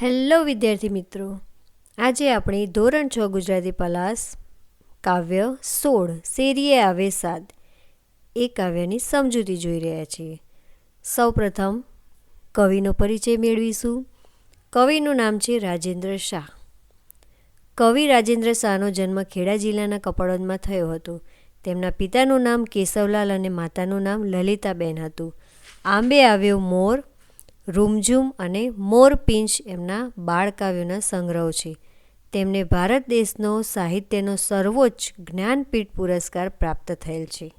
Hello વિદ્યાર્થી મિત્રો. આજે આપણે ધોરણ છ ગુજરાતી પલાસ, કાવ્ય સોળ, શેરીએ આવે સાદ. એ કાવ્યની સમજૂતી જોઈ રહ્યા છીએ. સૌપ્રથમ કવિનો પરિચય મેળવીશું. કવિનું નામ છે રાજેન્દ્ર શાહ. કવિ રાજેન્દ્ર શાહનો જન્મ ખેડા જિલ્લાના કપડવંજમાં થયો હતો. તેમના પિતાનું નામ કેશવલાલ અને માતાનું નામ લલિતાબેન હતું. આંબે આવ્યો મોર રૂમઝૂમ અને મોરપિંચ એમના બાળકાવ્યોના સંગ્રહો છે. તેમને ભારત દેશનો સાહિત્યનો સર્વોચ્ચ જ્ઞાનપીઠ પુરસ્કાર પ્રાપ્ત થયેલ છે.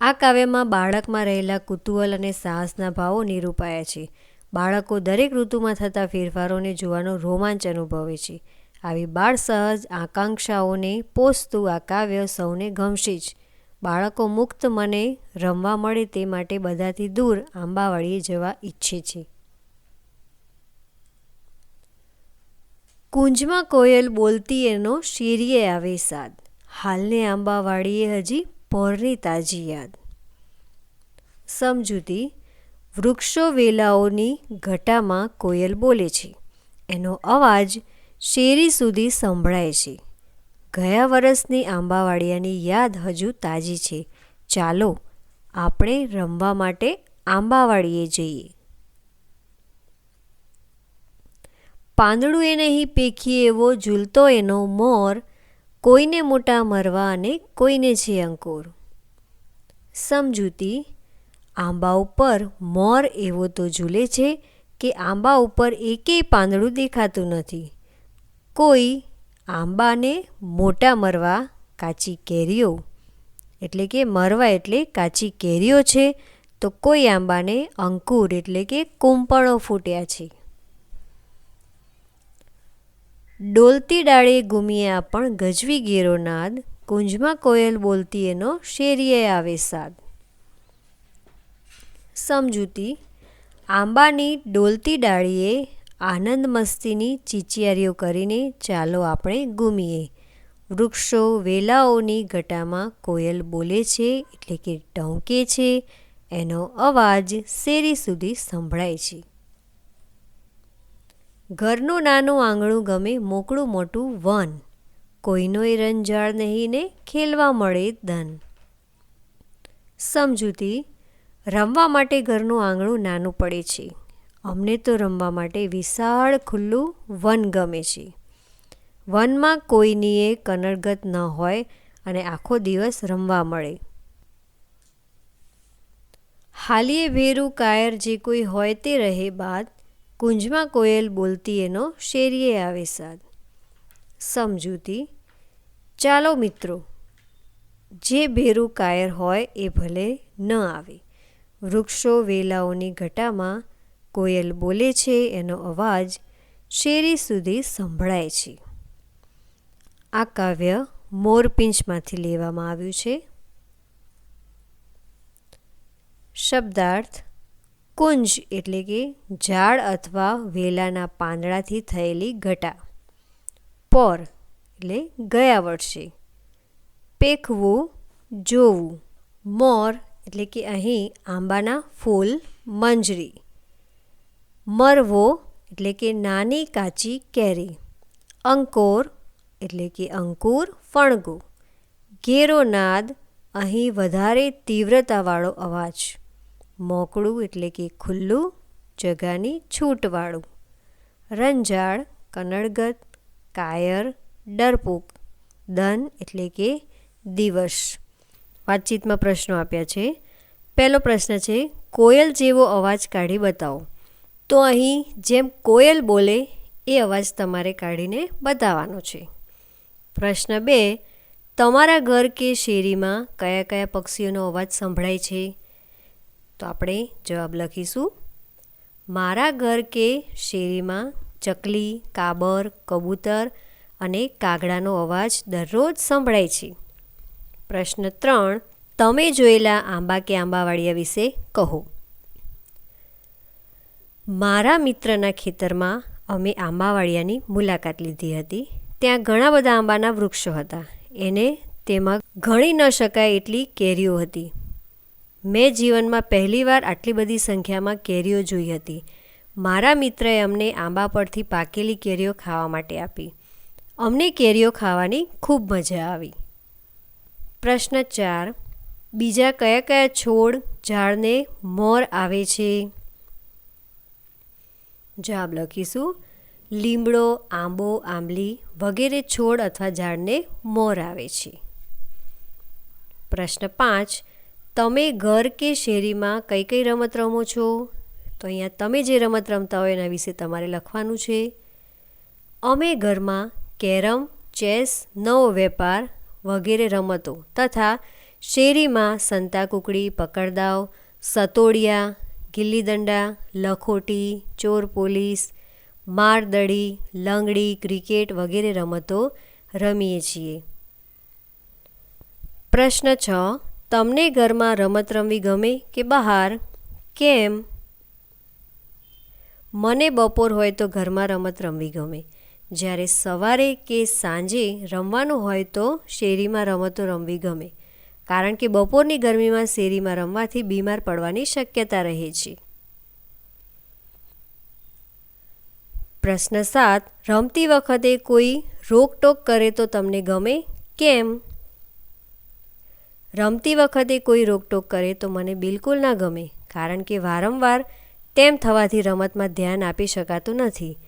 આ કાવ્યમાં બાળકમાં રહેલા કુતૂહલ અને સાહસના ભાવો નિરૂપાયા છે. બાળકો દરેક ઋતુમાં થતા ફેરફારોને જોવાનો રોમાંચ અનુભવે છે. આવી બાળ સહજ આકાંક્ષાઓને પોષતું આ કાવ્ય સૌને ગમશે જ. બાળકો મુક્ત મને રમવા મળે તે માટે બધાથી દૂર આંબાવાડીએ જવા ઈચ્છે છે. કુંજમાં કોયલ બોલતી એનો શેરીએ આવે સાદ. હાલને આંબાવાડીએ હજી પોરની તાજી યાદ. સમજૂતી, વૃક્ષો વેલાઓની ઘટામાં કોયલ બોલે છે. એનો અવાજ શેરી સુધી સંભળાય છે. ગયા વર્ષની આંબાવાડિયાની યાદ હજુ તાજી છે. ચાલો, આપણે રમવા માટે આંબાવાડીએ જઈએ. પાંદડું એ નહીં, પેખી એવો ઝૂલતો એનો મોર, કોઈને મોટા મરવા અને કોઈને છે અંકુર. સમજૂતી, આંબા ઉપર મોર એવો તો ઝૂલે છે કે આંબા ઉપર એકેય પાંદડું દેખાતું નથી. કોઈ આંબાને મોટા મરવા કાચી કેરીઓ. એટલે કે મરવા એટલે કાચી કેરીઓ છે, તો કોઈ આંબાને અંકુર એટલે કે કુંપણો ફૂટ્યા છે. ડોલતી ડાળે ગુમિયા પણ ગજવી ગેરો નાદ, કુંજમાં કોયલ બોલતી એનો શેરીએ આવે સાદ. સમજૂતી, આંબાની ડોલતી ડાળીએ આનંદ મસ્તીની ચીચિયારીઓ કરીને ચાલો આપણે ગુમીએ વૃક્ષો વેલાઓની ઘટામાં કોયલ બોલે છે એટલે કે ઢોંકે છે. એનો અવાજ શેરી સુધી સંભળાય છે. ઘરનું નાનું આંગણું ગમે મોકળું મોટું વન. કોઈનોય રંજાળ નહીં ને ખેલવા મળે ધન. સમજૂતી, રમવા માટે ઘરનું આંગણું નાનું પડે છે. અમને તો રમવા માટે વિશાળ ખુલ્લું વન ગમે છે. વનમાં કોઈનીએ કનડગત ન હોય અને આખો દિવસ રમવા મળે. હાલીએ ભેરું કાયર જે કોઈ હોય તે રહે બાદ કુંજમાં કોયલ બોલતી એનો શેરીએ આવે સાદ. સમજૂતી, ચાલો મિત્રો, જે ભેરું કાયર હોય એ ભલે ન આવે. વૃક્ષો વેલાઓની ઘટામાં કોયલ બોલે છે, એનો અવાજ શેરી સુધી સંભળાય છે. આ કાવ્ય મોરપિંચમાંથી લેવામાં આવ્યું છે. શબ્દાર્થ કુંજ એટલે કે ઝાડ અથવા વેલાના પાંદડાથી થયેલી ઘટા. પોર એટલે ગયા વર્ષે. પેખવું જોવું. મોર એટલે કે અહીં આંબાના ફૂલ, મંજરી. મરવો એટલે કે નાની કાચી કેરી. અંકોર એટલે કે અંકુર, ફણગું. ઘેરો નાદ, અહીં વધારે તીવ્રતાવાળો અવાજ. મોકળું એટલે કે ખુલ્લું, જગાની છૂટવાળું. રંજાળ કનડગત કાયર, ડરપોક. દન એટલે કે દિવસ. વાતચીતમાં પ્રશ્નો આપ્યા છે. પહેલો પ્રશ્ન છે, કોયલ જેવો અવાજ કાઢી બતાવો. તો અહીં જેમ કોયલ બોલે એ અવાજ તમારે કાઢીને બતાવવાનો છે. પ્રશ્ન બે, તમારા ઘર કે શેરીમાં કયા કયા પક્ષીઓનો અવાજ સંભળાય છે? તો આપણે જવાબ લખીશું. મારા ઘર કે શેરીમાં ચકલી, કાબર, કબૂતર અને કાગડાનો અવાજ દરરોજ સંભળાય છે. પ્રશ્ન ત્રણ, તમે જોયેલા આંબા કે આંબાવાડિયા વિશે કહો. મારા મિત્રના ખેતરમાં અમે આંબાવાડિયાની મુલાકાત લીધી હતી. ત્યાં ઘણા બધા આંબાના વૃક્ષો હતા. એને તેમાં ગણી ન શકાય એટલી કેરીઓ હતી. મેં જીવનમાં પહેલીવાર આટલી બધી સંખ્યામાં કેરીઓ જોઈ હતી. મારા મિત્રએ અમને આંબા પરથી પાકેલી કેરીઓ ખાવા માટે આપી. અમને કેરીઓ ખાવાની ખૂબ મજા આવી. પ્રશ્ન ચાર. બીજા કયા કયા છોડ ઝાડને મોર આવે છે? જવાબ લખીશું. લીમડો, આંબો, આંબલી વગેરે છોડ અથવા ઝાડને મોર આવે છે. પ્રશ્ન પાંચ. તમે ઘર કે શેરીમાં કઈ કઈ રમત રમો છો? તો અહીંયા તમે જે રમત રમતા હોય એના વિશે તમારે લખવાનું છે. અમે ઘરમાં કેરમ, ચેસ, નવો વેપાર વગેરે રમતો તથા શેરીમાં સંતાકુકડી પકડદાવ, સતોડિયા ગિલ્લી દંડા લખોટી, ચોર પોલીસ, મારદડી, લંગડી, ક્રિકેટ વગેરે રમતો રમીએ છીએ. પ્રશ્ન છ, તમને ઘરમાં રમત રમવી ગમે કે બહાર? કેમ? મને બપોર હોય તો ઘરમાં રમત રમવી ગમે. જ્યારે સવારે કે સાંજે રમવાનું હોય તો શેરીમાં રમતો રમવી ગમે. કારણ કે બપોરની ગરમીમાં શેરીમાં રમવાથી બીમાર પડવાની શક્યતા રહે છે. પ્રશ્ન સાત, રમતી વખતે કોઈ રોકટોક કરે તો તમને ગમે? કેમ? રમતી વખતે કોઈ રોકટોક કરે તો મને બિલકુલ ના ગમે, કારણ કે વારંવાર તેમ થવાથી રમતમાં ધ્યાન આપી શકાતું નથી.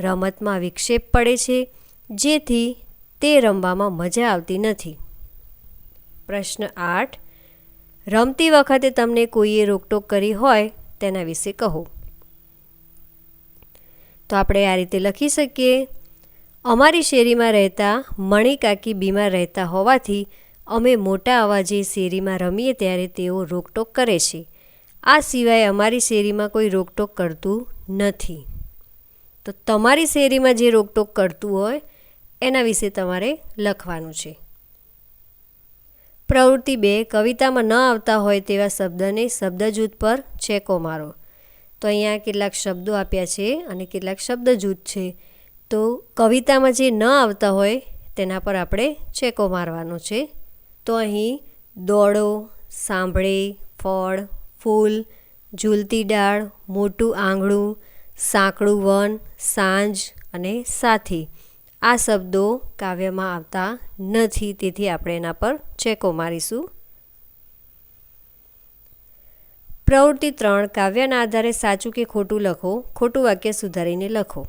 રમતમાં વિક્ષેપ પડે છે, જેથી તે રમવામાં મજા આવતી નથી. પ્રશ્ન આઠ. રમતી વખતે તમને કોઈએ રોકટોક કરી હોય તેના વિશે કહો. તો આપણે આ રીતે લખી શકીએ. અમારી શેરીમાં રહેતા મણિકાકી બીમાર રહેતા હોવાથી અમે મોટા અવાજે શેરીમાં રમીએ ત્યારે તેઓ રોકટોક કરે છે. આ સિવાય અમારી શેરીમાં કોઈ રોકટોક કરતું નથી. તો તમારી શેરીમાં જે રોકટોક કરતું હોય એના વિશે તમારે લખવાનું છે. પ્રવૃત્તિ બે, કવિતામાં ન આવતા હોય તેવા શબ્દને શબ્દજૂથ પર ચેકો મારો. તો અહીંયા કેટલાક શબ્દો આપ્યા છે અને કેટલાક શબ્દ જૂથ છે. તો કવિતામાં જે ન આવતા હોય તેના પર આપણે ચેકો મારવાનો છે. તો અહીં દોડો, સાંભળે, ફળ, ફૂલ, ઝૂલતી ડાળ, મોટું આંગળું સાંકડું વન, સાંજ અને સાથી. આ શબ્દો કાવ્યમાં આવતા નથી, તેથી આપણે એના પર ચેકો મારીશું. પ્રવૃત્તિ ત્રણ, કાવ્યના આધારે સાચું કે ખોટું લખો, ખોટું વાક્ય સુધારીને લખો.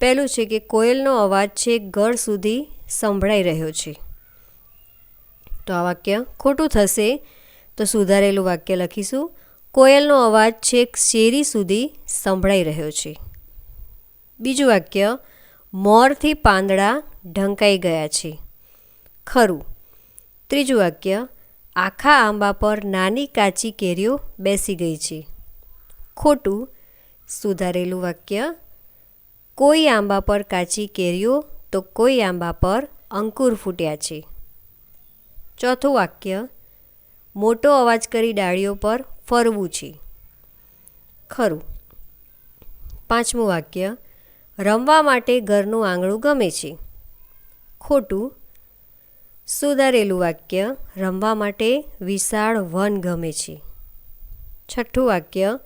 પહેલું છે કે કોયલનો અવાજ છે ગળ સુધી સંભળાઈ રહ્યો છે. તો આ વાક્ય ખોટું થશે તો સુધારેલું વાક્ય લખીશું. કોયલનો અવાજ છેક શેરી સુધી સંભળાઈ રહ્યો છે. બીજું વાક્ય, મોરથી પાંદડા ઢંકાઈ ગયા છે. ખરું. ત્રીજું વાક્ય, આખા આંબા પર નાની કાચી કેરીઓ બેસી ગઈ છે. ખોટું, સુધારેલું વાક્ય, કોઈ આંબા પર કાચી કેરીઓ, તો કોઈ આંબા પર અંકુર ફૂટ્યા છે. ચોથું વાક્ય, મોટો અવાજ કરી ડાળીઓ પર ફરવું છે. ખરું. પાંચમું વાક્ય, રમવા માટે ઘરનું આંગણું ગમે છે. ખોટું સુધારેલું વાક્ય રમવા માટે વિશાળ વન ગમે છે. છઠ્ઠું વાક્ય,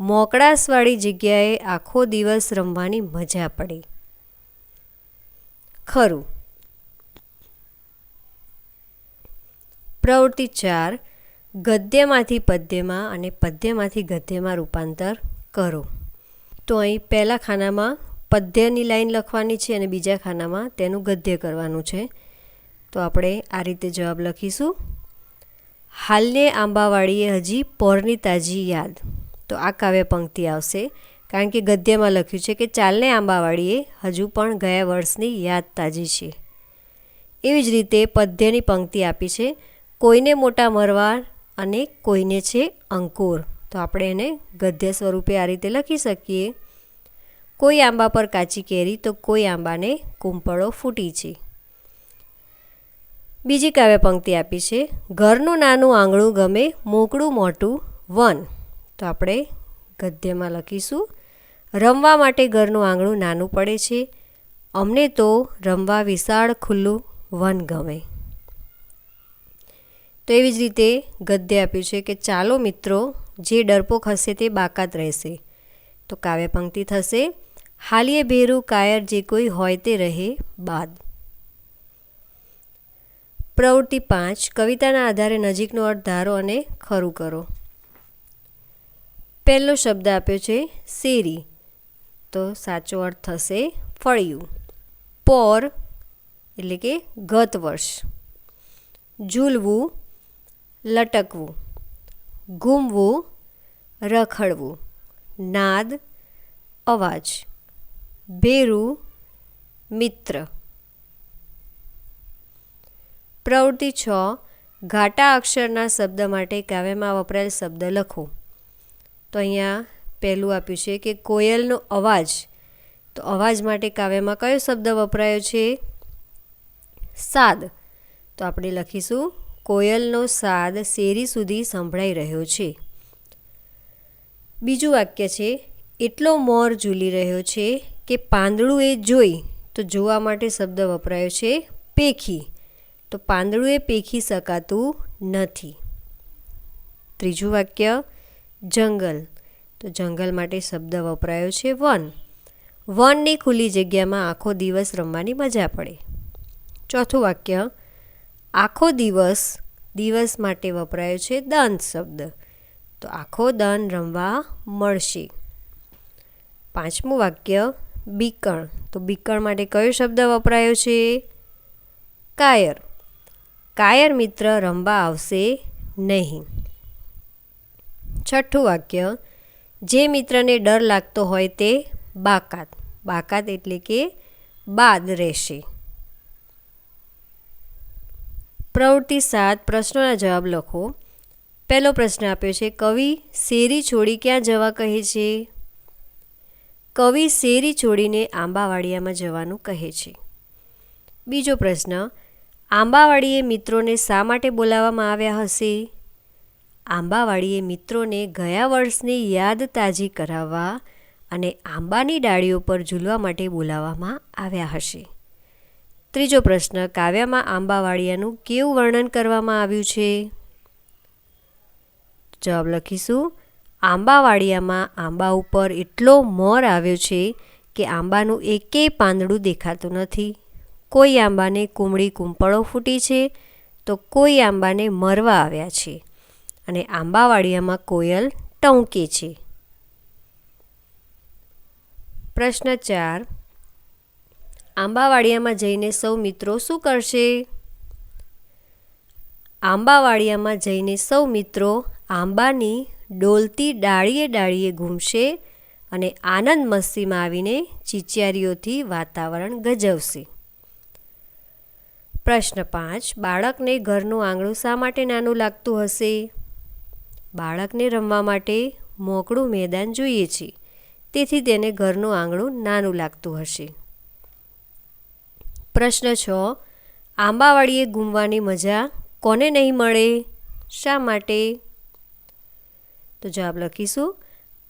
મોકળાશવાળી જગ્યાએ આખો દિવસ રમવાની મજા પડે. ખરું. પ્રવૃત્તિ ચાર, ગદ્યમાંથી પદ્યમાં અને પદ્યમાંથી ગદ્યમાં રૂપાંતર કરો. તો અહીં પહેલા ખાનામાં પદ્યની લાઈન લખવાની છે અને બીજા ખાનામાં તેનું ગદ્ય કરવાનું છે. તો આપણે આ રીતે જવાબ લખીશું. હાલને આંબાવાળીએ હજી પોરની તાજી યાદ. તો આ કાવ્ય પંક્તિ આવશે. કારણ કે ગદ્યમાં લખ્યું છે કે ચાલને આંબાવાળીએ હજુ પણ ગયા વર્ષની યાદ તાજી છે. એવી જ રીતે પદ્યની પંક્તિ આપી છે, કોઈને મોટા મરવા અને કોઈને છે અંકુર. તો આપણે એને ગદ્ય સ્વરૂપે આ રીતે લખી શકીએ. કોઈ આંબા પર કાચી કેરી તો કોઈ આંબાને કુંપળો ફૂટી છે. બીજી કાવ્ય પંક્તિ આપી છે, ઘરનું નાનું આંગણું ગમે, મોકળું મોટું વન. તો આપણે ગદ્યમાં લખીશું, રમવા માટે ઘરનું આંગણું નાનું પડે છે, અમને તો રમવા વિશાળ ખુલ્લું વન ગમે. તો એવી જ રીતે ગદ્ય આપ્યું છે કે, ચાલો મિત્રો, જે ડરપોક હશે તે બાકાત રહેશે. તો કાવ્ય પંક્તિ થશે, હાલીએ ભેરું કાયર જે કોઈ હોય તે રહે બાદ. પ્રવૃત્તિ પાંચ, કવિતાના આધારે નજીકનો અર્થ ધારો અને ખરું કરો. પહેલો શબ્દ આપ્યો છે શેરી તો સાચો અર્થ થશે, ફળિયું. પોર એટલે કે ગત વર્ષ. ઝૂલવું. લટકવું. ઘૂમવું. રખડવું. નાદ. અવાજ. ભેરું. મિત્ર. પ્રવૃત્તિ છ, ઘાટા અક્ષરના શબ્દ માટે કાવ્યમાં વપરાયેલ શબ્દ લખો. તો અહીંયા પહેલું આપ્યું છે કે કોયલનો અવાજ. તો અવાજ માટે કાવ્યમાં કયો શબ્દ વપરાયો છે? સાદ. તો આપણે લખીશું, કોયલનો સાદ શેરી સુધી સંભળાઈ રહ્યો છે. બીજું વાક્ય છે, એટલો મોર ઝૂલી રહ્યો છે કે પાંદડું એ જોઈ. તો જોવા માટે શબ્દ વપરાયો છે, પેખી. તો પાંદડું એ પેખી શકાતું નથી. ત્રીજું વાક્ય, જંગલ. તો જંગલ માટે શબ્દ વપરાયો છે વન. વનની ખુલ્લી જગ્યામાં આખો દિવસ રમવાની મજા પડે. ચોથું વાક્ય, આખો દિવસ દિવસ માટે વપરાયો છે દંત શબ્દ. તો આખો દન રમવા મળશે. પાંચમું વાક્ય, બીકણ. તો બીકણ માટે કયો શબ્દ વપરાયો છે? કાયર. કાયર મિત્ર રમવા આવશે નહીં. છઠ્ઠું વાક્ય, જે મિત્રને ડર લાગતો હોય તે બાકાત. બાકાત એટલે કે બાદ રહેશે. પ્રવૃત્તિ સાત, પ્રશ્નોના જવાબ લખો. પહેલો પ્રશ્ન આપ્યો છે, કવિ શેરી છોડી ક્યાં જવા કહે છે? કવિ શેરી છોડીને આંબાવાડિયામાં જવાનું કહે છે. બીજો પ્રશ્ન આંબાવાડીએ મિત્રોને શા માટે બોલાવવામાં આવ્યા હશે? આંબાવાડીએ મિત્રોને ગયા વર્ષની યાદ તાજી કરાવવા અને આંબાની ડાળીઓ પર ઝૂલવા માટે બોલાવવામાં આવ્યા હશે. ત્રીજો પ્રશ્ન, કાવ્યમાં આંબાવાડિયાનું કેવું વર્ણન કરવામાં આવ્યું છે? જવાબ લખીશું. આંબાવાડિયામાં આંબા ઉપર એટલો મોર આવ્યો છે કે આંબાનું એકેય પાંદડું દેખાતું નથી. કોઈ આંબાને કુમળી કુંપળો ફૂટી છે તો કોઈ આંબાને મરવા આવ્યા છે. અને આંબાવાડિયામાં કોયલ ટંકે છે. પ્રશ્ન ચાર. આંબાવાડિયામાં જઈને સૌ મિત્રો શું કરશે? આંબાવાડિયામાં જઈને સૌ મિત્રો આંબાની ડોલતી ડાળીએ ડાળીએ ઘૂમશે અને આનંદ મસ્તીમાં આવીને ચિચિયારીઓથી વાતાવરણ ગજવશે. પ્રશ્ન પાંચ, બાળકને ઘરનું આંગણું શા માટે નાનું લાગતું હશે? બાળકને રમવા માટે મોકળું મેદાન જોઈએ છે, તેથી તેને ઘરનું આંગણું નાનું લાગતું હશે. પ્રશ્ન છ, આંબાવાડીએ ઘૂમવાની મજા કોને નહીં મળે? શા માટે? તો જવાબ લખીશું,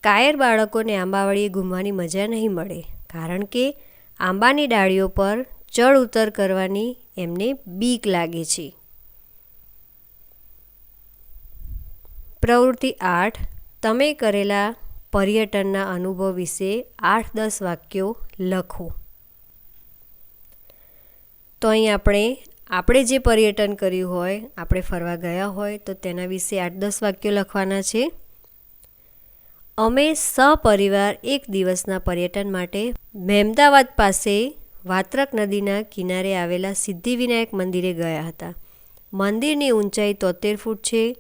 કાયર બાળકોને આંબાવાડીએ ઘૂમવાની મજા નહીં મળે, કારણ કે આંબાની ડાળીઓ પર ચડ ઉતર કરવાની એમને બીક લાગે છે. પ્રવૃત્તિ આઠ, તમે કરેલા પર્યટનના અનુભવ વિશે આઠ દસ વાક્યો લખો. તો અહીં આપણે આપણે જે પર્યટન કર્યું હોય, આપણે ફરવા ગયા હોય, તો તેના વિશે આઠ દસ વાક્યો લખવાના છે. અમે સપરિવાર એક દિવસના પર્યટન માટે મહેમદાવાદ પાસે વાત્રક નદીના કિનારે આવેલા સિદ્ધિવિનાયક મંદિરે ગયા હતા. મંદિરની ઊંચાઈ તોતેર ફૂટ છે.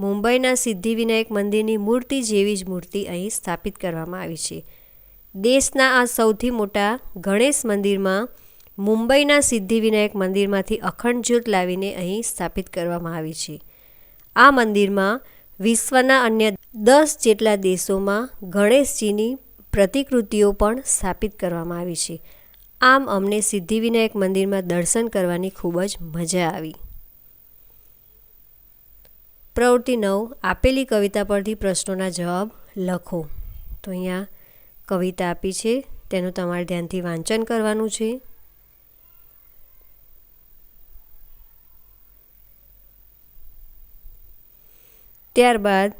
મુંબઈના સિદ્ધિવિનાયક મંદિરની મૂર્તિ જેવી જ મૂર્તિ અહીં સ્થાપિત કરવામાં આવી છે. દેશના આ સૌથી મોટા ગણેશ મંદિરમાં મુંબઈના સિદ્ધિવિનાયક મંદિરમાંથી અખંડ જ્યોત લાવીને અહીં સ્થાપિત કરવામાં આવી છે. આ મંદિરમાં વિશ્વના અન્ય દસ જેટલા દેશોમાં ગણેશજીની પ્રતિકૃતિઓ પણ સ્થાપિત કરવામાં આવી છે. આમ અમને સિદ્ધિવિનાયક મંદિરમાં દર્શન કરવાની ખૂબ જ મજા આવી. પ્રવૃત્તિ નવ, આપેલી કવિતા પરથી પ્રશ્નોના જવાબ લખો. તો અહીંયા કવિતા આપી છે, તેનું તમારે ધ્યાનથી વાંચન કરવાનું છે. ત્યારબાદ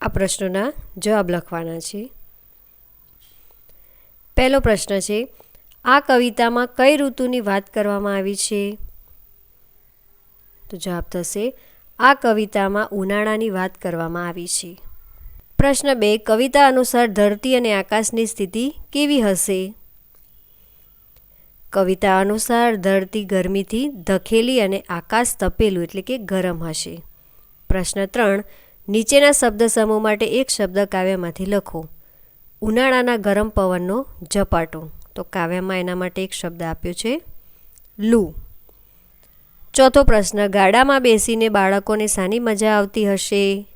આ પ્રશ્નોના જવાબ લખવાના છે. પહેલો પ્રશ્ન છે આ કવિતામાં કઈ ઋતુની વાત કરવામાં આવી છે? તો જવાબ થશે, આ કવિતામાં ઉનાળાની વાત કરવામાં આવી છે. પ્રશ્ન બે, કવિતા અનુસાર ધરતી અને આકાશની સ્થિતિ કેવી હશે? કવિતા અનુસાર ધરતી ગરમીથી ધકેલી અને આકાશ તપેલું, એટલે કે ગરમ હશે. પ્રશ્ન ત્રણ, નીચેના શબ્દ સમૂહ માટે એક શબ્દ કાવ્યમાંથી લખો. ઉનાળાના ગરમ પવનનો ઝપાટો. તો કાવ્યમાં એના માટે એક શબ્દ આપ્યો છે, લૂ. ચોથો પ્રશ્ન, ગાડામાં બેસીને બાળકોને સાની મજા આવતી હશે?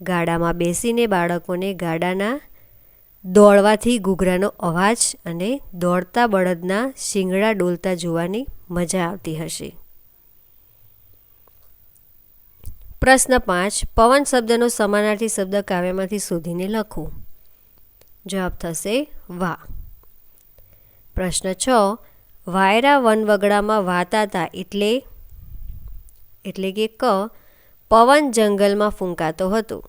ગાડામાં બેસીને બાળકોને ગાડાના દોડવાથી ઘૂઘરાનો અવાજ અને દોડતા બળદના શિંગડા ડોલતા જોવાની મજા આવતી હશે. પ્રશ્ન પાંચ, પવન શબ્દનો સમાનાર્થી શબ્દ કાવ્યમાંથી શોધીને લખો. જવાબ થશે વા પ્રશ્ન છ. વાયરા વનવગડામાં વાતા હતા એટલે? એટલે કે ક, પવન જંગલમાં ફૂંકાતો હતો.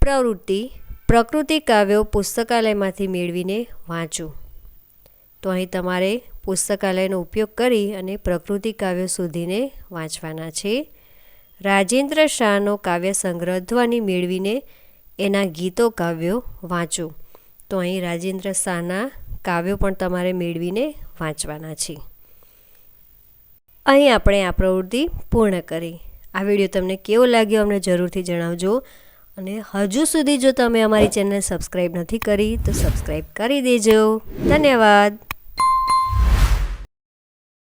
પ્રવૃત્તિ, પ્રકૃતિ કાવ્યો પુસ્તકાલયમાંથી મેળવીને વાંચો. તો અહીં તમારે પુસ્તકાલયનો ઉપયોગ કરી અને પ્રકૃતિ કાવ્યો શોધીને વાંચવાના છે. રાજેન્દ્ર શાહનો કાવ્ય સંગ્રહ ધ્વનિ મેળવીને એના ગીતો કાવ્યો વાંચો. તો અહીં રાજેન્દ્ર શાહના કાવ્યો પણ તમારે મેળવીને વાંચવાના છે. અહીં આપણે આ પ્રવૃત્તિ પૂર્ણ કરી. આ વીડિયો તમને કેવો લાગ્યો અમને જરૂરથી જણાવજો. અને હજુ સુધી જો તમે અમારી ચેનલ સબસ્ક્રાઈબ નથી કરી, તો સબસ્ક્રાઈબ કરી દેજો. ધન્યવાદ.